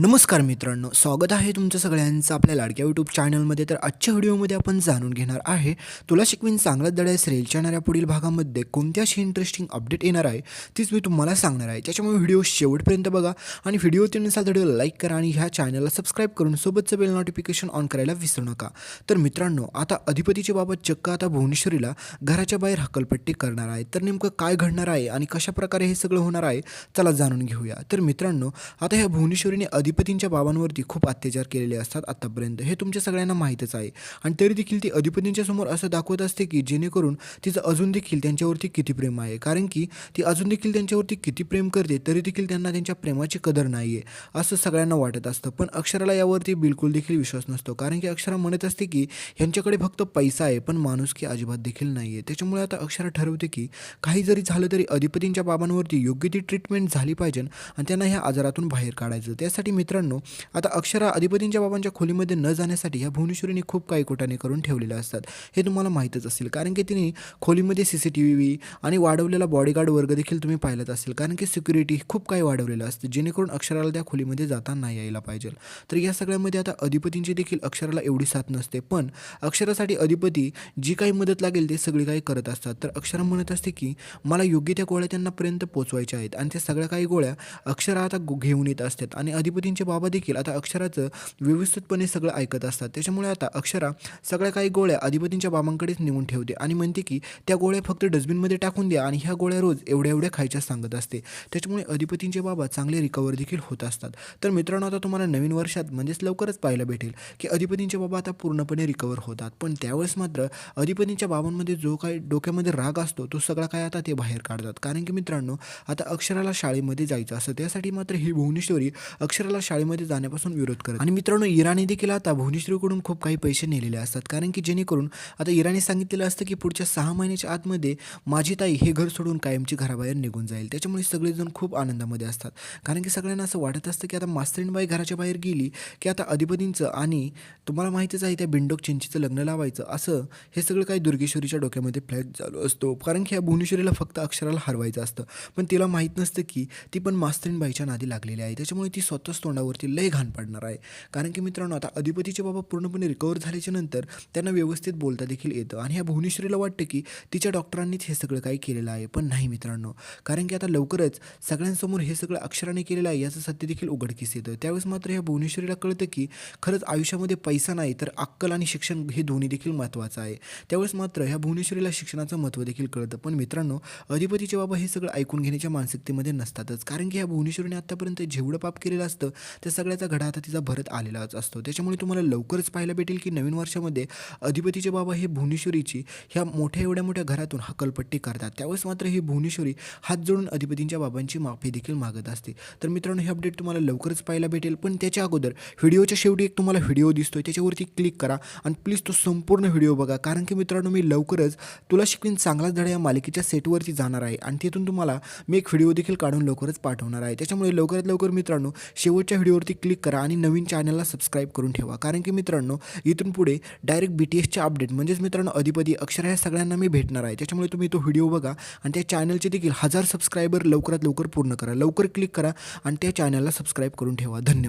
नमस्कार मित्रांनो स्वागत आहे तुमचं सगळ्यांचं आपल्या लाडक्या यूट्यूब चॅनलमध्ये तर आजच्या व्हिडिओमध्ये आपण जाणून घेणार आहे तुला शिकवीन चांगलाच दड्यास रेलच्या येणाऱ्या पुढील भागामध्ये कोणती अशी इंटरेस्टिंग अपडेट येणार आहे तीच मी तुम्हाला सांगणार आहे. त्याच्यामुळे व्हिडिओ शेवटपर्यंत बघा आणि व्हिडिओ त्यानुसार व्हिडिओ लाईक करा आणि ह्या चॅनलला सबस्क्राईब करून सोबतचं बेल नोटिफिकेशन ऑन करायला विसरू नका. तर मित्रांनो आता अधिपतीच्या बाबत चक्क आता भुवनेश्वरीला घराच्या बाहेर हकलपट्टी करणार आहे. तर नेमकं काय घडणार आहे आणि कशा प्रकारे हे सगळं होणार आहे चला जाणून घेऊया. तर मित्रांनो आता ह्या भुवनेश्वरीने अधिपतींच्या बाबांवरती खूप अत्याचार केलेले असतात आत्तापर्यंत हे तुमच्या सगळ्यांना माहीतच आहे. आणि तरी देखील ती अधिपतींच्या समोर असं दाखवत असते की जेणेकरून तिचं अजून देखील त्यांच्यावरती किती प्रेम आहे. कारण की ती अजून देखील त्यांच्यावरती किती प्रेम करते तरी देखील त्यांना त्यांच्या प्रेमाची कदर नाही आहे असं सगळ्यांना वाटत असतं. पण अक्षराला यावरती बिलकुल देखील विश्वास नसतो. कारण की अक्षरा म्हणत असते की ह्यांच्याकडे फक्त पैसा आहे पण माणूस की अजिबात देखील नाही आहे त्याच्यामुळे आता अक्षरा ठरवते की काही जरी झालं तरी अधिपतींच्या बाबांवरती योग्य ती ट्रीटमेंट झाली पाहिजे आणि त्यांना ह्या आजारातून बाहेर काढायचं. त्यासाठी मित्रांनो आता अक्षरा अधिपतींच्या बाबांच्या खोलीमध्ये न जाण्यासाठी ह्या भुवनेश्वरीने खूप काही कोटाने करून ठेवलेले असतात. हे तुम्हाला माहीतच असेल कारण की तिने खोलीमध्ये सी सी टी व्ही आणि वाढवलेला बॉडीगार्ड वर्ग देखील तुम्ही पाहिलात असेल कारण की सिक्युरिटी खूप काही वाढवलेलं असतं जेणेकरून अक्षराला त्या खोलीमध्ये जाता नाही यायला पाहिजे. तर या सगळ्यामध्ये आता अधिपतींची देखील अक्षराला एवढी साथ नसते पण अक्षरासाठी अधिपती जी काही मदत लागेल ते सगळी काही करत असतात. तर अक्षरा म्हणत असते की मला योग्य त्या गोळ्या त्यांनापर्यंत पोचवायच्या आहेत आणि त्या सगळ्या काही गोळ्या अक्षरा आता घेऊन येत असतात आणि अधिपतींचे बाबा देखील आता अक्षराचं व्यवस्थितपणे सगळं ऐकत असतात. त्याच्यामुळे आता अक्षरा सगळ्या काही गोळ्या अधिपतींच्या बाबांकडेच नेऊन ठेवते आणि म्हणते की त्या गोळ्या फक्त डस्टबिनमध्ये टाकून द्या आणि ह्या गोळ्या रोज एवढ्या एवढ्या खायच्या सांगत असते. त्याच्यामुळे अधिपतींचे बाबा चांगले रिकवर देखील होत असतात. तर मित्रांनो आता तुम्हाला नवीन वर्षात म्हणजेच लवकरच पाहायला भेटेल की अधिपतींचे बाबा आता पूर्णपणे रिकवर होतात. पण त्यावेळेस मात्र अधिपतींच्या बाबांमध्ये जो काही डोक्यामध्ये राग असतो तो सगळा काय आता ते बाहेर काढतात. कारण की मित्रांनो आता अक्षराला शाळेमध्ये जायचं असतं. त्यासाठी मात्र ही भुवनेश्वरी अक्षराला शाळेमध्ये जाण्यापासून विरोध करत. आणि मित्रांनो इराणी देखील आता भुवनेश्वरीकडून खूप काही पैसे नेलेले असतात. कारण की जेणेकरून आता इराणी सांगितलेलं असतं की पुढच्या सहा महिन्याच्या आतमध्ये माझी ताई हे घर सोडून कायमची घराबाहेर निघून जाईल. त्याच्यामुळे सगळेजण खूप आनंदामध्ये असतात. कारण की सगळ्यांना असं वाटत असतं की आता मास्तरीणबाई घराच्या बाहेर गेली की आता अधिपतींचं आणि तुम्हाला माहितीच आहे त्या बिंडोक चिंचीचं लग्न लावायचं असं हे सगळं काही दुर्गेश्वरीच्या डोक्यामध्ये फ्लॅट चालू असतो. कारण की ह्या भुवनेश्वरीला फक्त अक्षराला हरवायचं असतं. पण तिला माहीत नसतं की ती पण मास्तरीणबाईच्या नादी लागलेली आहे. त्याच्यामुळे ती स्वतः स्वतःच तोंडावरती लय घाण पडणार आहे. कारण की मित्रांनो आता अधिपतीचे बाबा पूर्णपणे रिकवर झाल्याच्यानंतर त्यांना व्यवस्थित बोलता देखील येतं. आणि ह्या भुवनेश्वरीला वाटतं की तिच्या डॉक्टरांनीच हे सगळं काही केलेलं आहे. पण नाही मित्रांनो. कारण की आता लवकरच सगळ्यांसमोर हे सगळं अक्षराने केलेलं आहे याचं सत्य देखील उघडकीस येतं. त्यावेळेस मात्र ह्या भुवनेश्वरीला कळतं की खरंच आयुष्यामध्ये पैसा नाही तर अक्कल आणि शिक्षण हे दोन्ही देखील महत्त्वाचं आहे. त्यावेळेस मात्र ह्या भुवनेश्वरीला शिक्षणाचं महत्त्व देखील कळतं. पण मित्रांनो अधिपतीचे बाबा हे सगळं ऐकून घेण्याच्या मानसिकतेमध्ये नसतातच. कारण की ह्या भुवनेश्वरीने आत्तापर्यंत जेवढं पाप केलेलं असतं त्या सगळ्याचा घडा आता तिचा भरत आलेलाच असतो. त्याच्यामुळे तुम्हाला लवकरच पाहायला भेटेल की नवीन वर्षामध्ये अधिपतीचे बाबा हे भुवनेश्वरीची ह्या मोठ्या एवढ्या मोठ्या घरातून हकलपट्टी करतात. त्यावेळेस मात्र ही भुवनेश्वरी हात जोडून अधिपतींच्या बाबांची माफी देखील मागत असते. तर मित्रांनो हे अपडेट तुम्हाला लवकरच पाहायला भेटेल. पण त्याच्या अगोदर व्हिडिओच्या शेवटी एक तुम्हाला व्हिडिओ दिसतोय. त्याच्यावरती क्लिक करा आणि प्लीज तो संपूर्ण व्हिडिओ बघा. कारण की मित्रांनो मी लवकरच तुला शिकवीन चांगलाच धडा या मालिकेच्या सेटवरती जाणार आहे. आणि तिथून तुम्हाला मी एक व्हिडिओ देखील काढून लवकरच पाठवणार आहे. त्याच्यामुळे लवकरात लवकर मित्रांनो शेवट शेवटच्या व्हिडिओवरती क्लिक करा आणि नवीन चॅनलला सबस्क्राईब करून ठेवा. कारण की मित्रांनो इथून पुढे डायरेक्ट बी टी एसचे अपडेट म्हणजेच मित्रांनो अधिपती अक्षर ह्या सगळ्यांना मी भेटणार आहे. त्याच्यामुळे तुम्ही तो व्हिडिओ बघा आणि त्या चॅनलचे देखील हजार सबस्क्रायबर लवकरात लवकर पूर्ण करा. लवकर क्लिक करा आणि त्या चॅनलला सबस्क्राईब करून ठेवा. धन्यवाद.